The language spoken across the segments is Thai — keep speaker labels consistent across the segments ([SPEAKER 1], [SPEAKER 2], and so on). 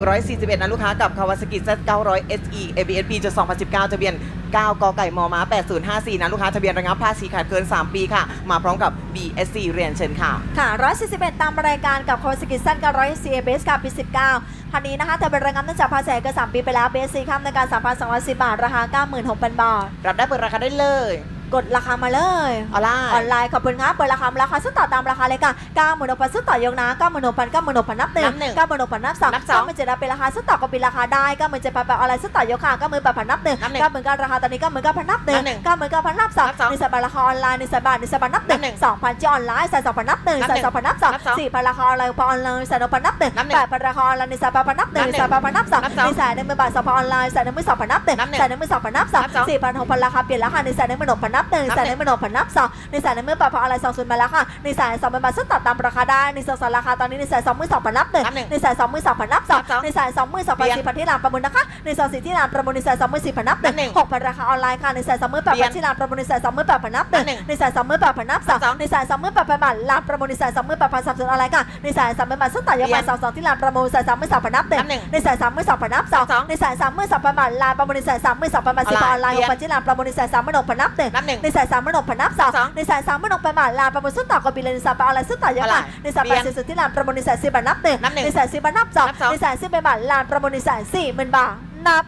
[SPEAKER 1] 141 นะลูกค้ากับ Kawasaki Z900 SE ABS-B จุด2019 ทะเบียน 9 กไก่มม8054 นะลูกค้าทะเบียนระงับภาษีขาดเกิน 3 ปีค่ะ มาพร้อมกับ BSC เรียนเชิญค่ะ
[SPEAKER 2] ค่ะ 141 ตามรายการกับโคสกิสันกับ100 CABS กับปี 19คันนี้นะคะแต่เป็นระงับเนื่องจากภาษีเกิน 3 ปีไปแล้ว BSC ข้ามในการ 3,210 บาท ราคา 96,000 บาท
[SPEAKER 1] รับได้เปิดราคาได้เลย
[SPEAKER 2] กดราคามาเลย
[SPEAKER 1] ออนไล
[SPEAKER 2] ออน
[SPEAKER 1] น์
[SPEAKER 2] ไลน์ขอบคุณครับเปิดราคาราคาสุดต่อตามราคาเลยค่ะ9 6 0 0 0สุดต่อยกนะ9 6 0 0 0 9 6 0 0 0นับหนึ่ง
[SPEAKER 1] นับหนึ่ง
[SPEAKER 2] 9 6 0 0 0นับสอง
[SPEAKER 1] นับสอง
[SPEAKER 2] 9 7 0 0เป็นราคาสุดต่อก็เป็นราคาได้9 7 0 0 0แบบอะไรสุดต่อยกค่ะ9 8 0 0 0นับหนึ่ง
[SPEAKER 1] นับหนึ่ง
[SPEAKER 2] 9 0 0 0ราคาตอนนี้9 9 0 0 0นับหนึ่ง
[SPEAKER 1] นับหนึ่ง
[SPEAKER 2] 9 9 0 0นับสอง
[SPEAKER 1] นับสอง
[SPEAKER 2] ในสายราคาออนไลน์ในสายบาทในสายบาทนับหนึ่ง
[SPEAKER 1] นับหนึ่ง
[SPEAKER 2] สองพันที่ออนไลน์สายสองพันนับหนึ่ง
[SPEAKER 1] นับห
[SPEAKER 2] สา
[SPEAKER 1] นึ่
[SPEAKER 2] ย
[SPEAKER 1] ง
[SPEAKER 2] สองพันนับสอง
[SPEAKER 1] นับสอง
[SPEAKER 2] สี่พันราคาออนไลน์พอออนไลน์สายหนึ่งพันนับหนึ่ง
[SPEAKER 1] นับหนึ่ง
[SPEAKER 2] แปดพันราคาออนไลน์ในสายพันนับหนึ่ง
[SPEAKER 1] นับหนึ่ง
[SPEAKER 2] สายพันนับสอง
[SPEAKER 1] นับสอง
[SPEAKER 2] ในสายหนึ่งหมื่นบาทสายพันออนไลน์สายหนึ่งหมื่นสองพันนับหนึ่ง
[SPEAKER 1] นับหนึ่ง
[SPEAKER 2] สายหนึ่งหมื่นสองพันนับสอง
[SPEAKER 1] นับสอง
[SPEAKER 2] สี่พันหกพันราคาเปลี่ยนราคาในสายหนึ่งหมื่นหกพันนับหนึ่ง
[SPEAKER 1] นับ
[SPEAKER 2] สาย
[SPEAKER 1] ห
[SPEAKER 2] ห
[SPEAKER 1] นึ่
[SPEAKER 2] นึ่
[SPEAKER 1] ง
[SPEAKER 2] งหมื่นหกพันนับสองในสายหนึ่งหมื่นบาทพอออนไลน์สองศูนย์มาแล้วค่ะในสายสองหมื่นบาทสุดตัดตามราคาได้ในสองสองราคาตอนนี้ในสายสองหมื่นสองพันนับหนึ่ง
[SPEAKER 1] นับหนึ่ง
[SPEAKER 2] ในสายสองหมื่นสองพันนับสอง
[SPEAKER 1] นับสอง
[SPEAKER 2] ในสายสองหมื่นสองพันสี่พันที่ร้านประมูลนะคะในสองสี่ที่ร้านประมูลในสายสองหมื่นสี่พันนับหนึ่ง
[SPEAKER 1] นับหนึ่ง
[SPEAKER 2] หกพันราคาออนไลน์ค่ะในสายสองหมื่นแปด
[SPEAKER 1] เปลี่
[SPEAKER 2] พั
[SPEAKER 1] ย
[SPEAKER 2] น
[SPEAKER 1] น
[SPEAKER 2] ที่ร้านประมูลในสายสองหมื่นแปดพันนับหนึ่ง
[SPEAKER 1] นับหนึ่ง
[SPEAKER 2] ในสายสองหมื่นแปดพันนับสอง
[SPEAKER 1] นับสอง
[SPEAKER 2] ในสายสองหมื่นแปดพันบาทร้านประมูลในสายสองหมื่นแปดพันสามสิบออนไลน์ค่ะในสายสามหมื่นบาทสุดต่อยก
[SPEAKER 1] เปลี่
[SPEAKER 2] มาย
[SPEAKER 1] น
[SPEAKER 2] สองสองที่ร้านประมูลสายสามหมื่นสามพันนับหนึ่ง
[SPEAKER 1] นับหนึ่ง
[SPEAKER 2] ในสายสามหมื่นสองพันนับสอง
[SPEAKER 1] สอง
[SPEAKER 2] ในสายสามหมื่นสองพันบาทร้านประมูลในสายสามหมื่นสองพันบาทสิบออนไลน์
[SPEAKER 1] เปลี่
[SPEAKER 2] ห
[SPEAKER 1] ยน
[SPEAKER 2] กพันที่ร้านประมูลในสายสามหมื่นหกพันนับหนึ่ง
[SPEAKER 1] นับหนึ่ง
[SPEAKER 2] ในสายสามหมื่นหกพันนับสอง
[SPEAKER 1] สอง
[SPEAKER 2] ในสายสามหมื่นหกพันบาทลานประมูลสุดต่อกว่าปีเลยในสายปะอะไรสุดต่อยก
[SPEAKER 1] อะไร
[SPEAKER 2] ค่ะในสาย
[SPEAKER 1] เปลี่
[SPEAKER 2] ปะ
[SPEAKER 1] ยน
[SPEAKER 2] สุดที่ลานประมูลในสายสิบบาทนับหนึ่ง
[SPEAKER 1] นับหนึ่ง
[SPEAKER 2] ในสายสิบบาทนับสอง
[SPEAKER 1] นับสอง
[SPEAKER 2] ในสายสิบเป็นบาทลานประมูลในสายสี่หมื่นบาทนับ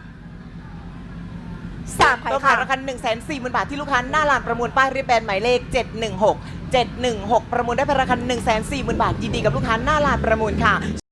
[SPEAKER 2] สามไผ่
[SPEAKER 1] ตัว
[SPEAKER 2] ค่ะ
[SPEAKER 1] ขายราคา1 4 0 0 0 0 บาทที่ลูกค้าหน้าร้านประมูลป้ายริบแบนหมายเลข 716 716 ประมูลได้เป็นราคา1 4 0 0 0 0 บาทยินดีกับลูกค้าหน้าร้านประมูลค่ะ